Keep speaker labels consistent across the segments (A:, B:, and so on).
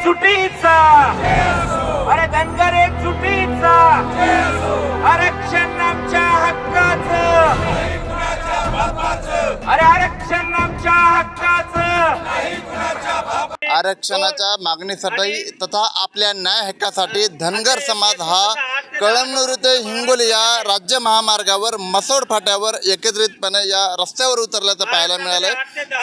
A: एकजुटीचा अरे धनगर एक एकजुटीचा आरक्षण आमच्या हक्काचं. अरे आरक्षण आमच्या हक्काचं.
B: आरक्षणाच्या मागणीसाठी तथा आपल्या न्याय हक्कासाठी धनगर समाज हा कळमनुरी ते हिंगोली या राज्य महामार्गावर मसोड फाट्यावर एकत्रितपणे या रस्त्यावर उतरल्याचं पाहायला मिळालंय.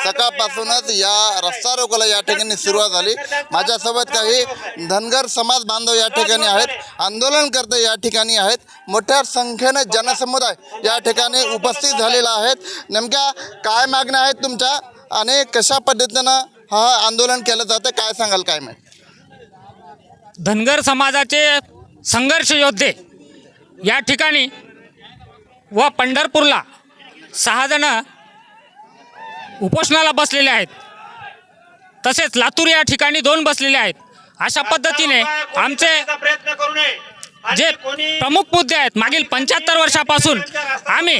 B: सकाळपासूनच या रस्ता रोकोला या ठिकाणी सुरुवात झाली. माझ्यासोबत काही धनगर समाज बांधव या ठिकाणी आहेत. आंदोलनकर्ते या ठिकाणी आहेत. मोठ्या संख्येने जनसमुदाय या ठिकाणी उपस्थित झालेला आहेत नेमक्या काय मागण्या आहेत तुमच्या आणि कशा पद्धतीनं हा आंदोलन केलं जातं? काय सांगाल काय माहिती?
C: धनगर समाजाचे संघर्ष योद्धे या ठिकाणी व पंढरपूरला सहा जण उपोषणाला बसलेले आहेत. तसेच लातूर या ठिकाणी दोन बसलेले आहेत. अशा पद्धतीने आमचे जे प्रमुख मुद्दे आहेत मागील पंच्याहत्तर वर्षापासून आम्ही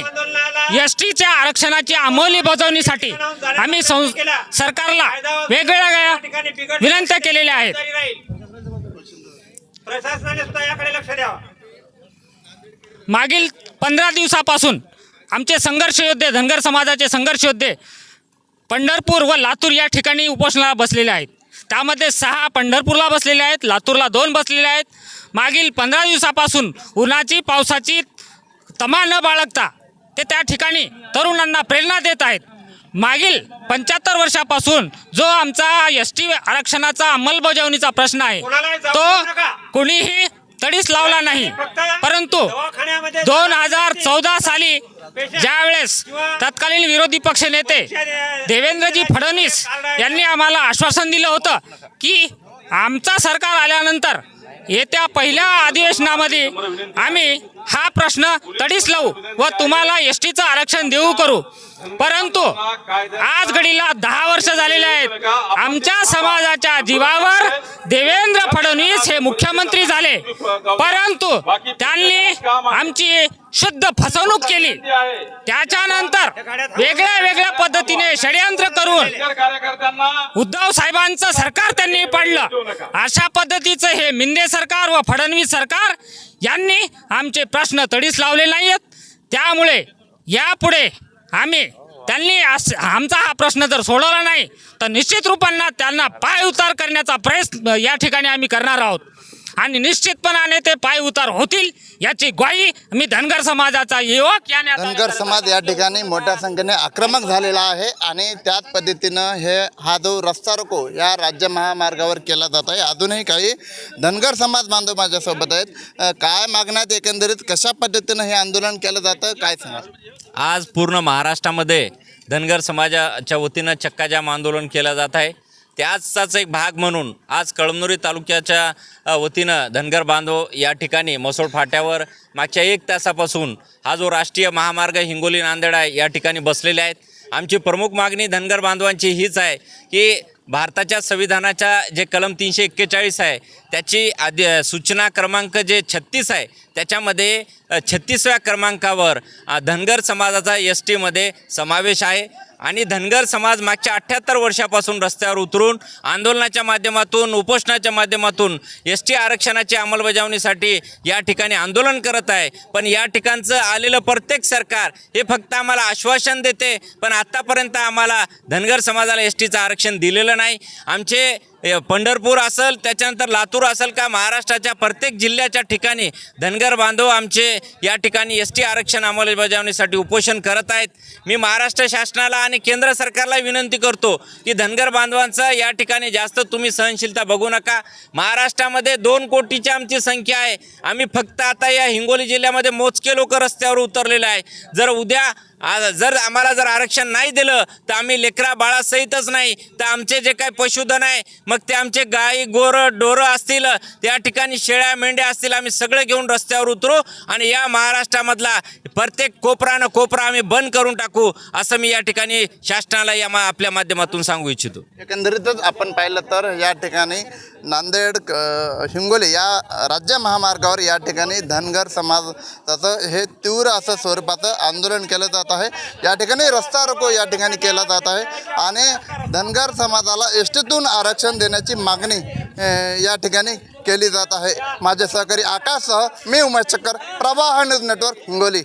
C: एस टीच्या आरक्षणाची अंमलबजावणीसाठी आम्ही सं सरकारला वेगवेगळ्या विनंत्या केलेल्या आहेत.
A: प्रशासनाने सुद्धा याकडे लक्ष द्यावं.
C: मागील पंधरा दिवसापासून आमचे संघर्ष योद्धे धनगर समाजाचे संघर्ष योद्धे पंढरपूर व लातूर या ठिकाणी उपोषणाला बसलेले आहेत. त्यामध्ये सहा पंढरपूरला बसलेले आहेत लातूरला दोन बसलेले आहेत. मागील पंधरा दिवसापासून उन्हाची पावसाची तमा न बाळगता ते त्या ठिकाणी तरुणांना प्रेरणा देत आहेत. मागील पंच्याहत्तर वर्षापासून जो आमचा एस टी आरक्षणाचा अंमलबजावणीचा प्रश्न आहे तो कोणीही तडीस लावला नाही. परंतु दोन हजार चौदा साली ज्यावेळेस तत्कालीन विरोधी पक्ष नेते देवेंद्रजी फडणवीस यांनी आम्हाला आश्वासन दिलं होतं की आमचा सरकार आल्यानंतर येत्या पहिल्या अधिवेशनामध्ये आम्ही हा प्रश्न तडीस लावू व तुम्हाला एस टीचं आरक्षण देऊ करू. परंतु आज घडीला दहा वर्ष झालेले आहेत. आमच्या समाजाच्या जीवावर देवेंद्र फडणवीस हे मुख्यमंत्री झाले. परंतु त्यांनी आमची शुद्ध फसवणूक केली. त्याच्यानंतर वेगळ्या वेगळ्या पद्धतीने षडयंत्र करून उद्धव साहेबांचं सरकार त्यांनी पाडलं. अशा पद्धतीचं हे मिंदे सरकार व फडणवीस सरकार यांनी आमचे प्रश्न तडीस लावले नाहीत त्यामुळे यापुढे आम्ही त्यांनी अस- आमचा हा प्रश्न जर सोडवला नाही तर निश्चित रूपांना त्यांना पाय उतार करण्याचा प्रयत्न या ठिकाणी आम्ही करणार आहोत. आणि निश्चितपणाने ते पाय उतार होतील याची ग्वाही मी धनगर समाजाचा युवक याने आता-
B: धनगर समाज या ठिकाणी मोठ्या संख्येने आक्रमक झालेला आहे आणि त्याच पद्धतीनं हे हा जो रस्ता रोको या राज्य महामार्गावर केला जात आहे. अजूनही काही धनगर समाज बांधव माझ्यासोबत आहेत. काय मागण्यात एकंदरीत कशा पद्धतीनं हे आंदोलन केलं जातं काय सांगा
D: आज पूर्ण महाराष्ट्रामध्ये धनगर समाजाच्या वतीनं चक्काजाम आंदोलन केलं जात आहे. त्याचाच एक भाग म्हणून आज कळमनुरी तालुक्याच्या वतीनं धनगर बांधव या ठिकाणी मसोड फाट्यावर मागच्या एक तासापासून हा जो राष्ट्रीय महामार्ग हिंगोली नांदेड आहे या ठिकाणी बसलेले आहेत. आमची प्रमुख मागणी धनगर बांधवांची हीच आहे की भारताच्या संविधानाच्या जे कलम तीनशे एक्केचाळीस आहे त्याची आधी सूचना क्रमांक जे छत्तीस आहे त्याच्यामध्ये छत्तीसव्या क्रमांकावर धनगर समाजाचा एस टीमध्ये समावेश आहे. आणि धनगर समाज मागच्या अठ्ठ्याहत्तर वर्षापासून रस्त्यावर उतरून आंदोलनाच्या माध्यमातून उपोषणाच्या माध्यमातून एस टी आरक्षणाची अंमलबजावणीसाठी या ठिकाणी आंदोलन करत आहे. पण या ठिकाणचं आलेलं प्रत्येक सरकार हे फक्त आम्हाला आश्वासन देते पण आत्तापर्यंत आम्हाला धनगर समाजाला एस टीचं आरक्षण दिलेलं नाही. आमचे पंढरपूर असेल त्याच्यानंतर लातूर असेल का महाराष्ट्राच्या प्रत्येक जिल्ह्याच्या ठिकाणी धनगर बांधव आमचे या ठिकाणी एस टी आरक्षण अंमलबजावणीसाठी उपोषण करत आहेत. मी महाराष्ट्र शासनाला आणि केंद्र सरकारला विनंती करतो की धनगर बांधवांचं या ठिकाणी जास्त तुम्ही सहनशीलता बघू नका. महाराष्ट्रामध्ये दोन कोटीची आमची संख्या आहे. आम्ही फक्त आता या हिंगोली जिल्ह्यामध्ये मोजके लोक रस्त्यावर उतरलेले आहे. जर उद्या आज जर आम्हाला जर आरक्षण नाही दिलं तर आम्ही लेकरा बाळासहितच नाही. तर आमचे जे काही पशुधन आहे मग ते आमचे गाई गोरं डोरं असतील त्या ठिकाणी शेळ्या मेंढ्या असतील आम्ही सगळे घेऊन रस्त्यावर उतरू आणि या महाराष्ट्रामधला प्रत्येक कोपरानं कोपरा आम्ही बंद करून टाकू असं मी या ठिकाणी शासनाला या मा आपल्या माध्यमातून सांगू इच्छितो.
B: एकंदरीतच आपण पाहिलं तर या ठिकाणी नांदेड हिंगोली या राज्य महामार्गावर या ठिकाणी धनगर समाजाचं हे तीव्र असं स्वरूपाचं आंदोलन केलं जातं जात आहे. या ठिकाणी रस्ता रोको या ठिकाणी केला जात आहे. आणि धनगर समाजाला एस टीतून आरक्षण देण्याची मागणी या ठिकाणी केली जात आहे. माझे सहकारी आकाशसह मी उमेश चक्कर प्रवाह न्यूज नेटवर्क हिंगोली.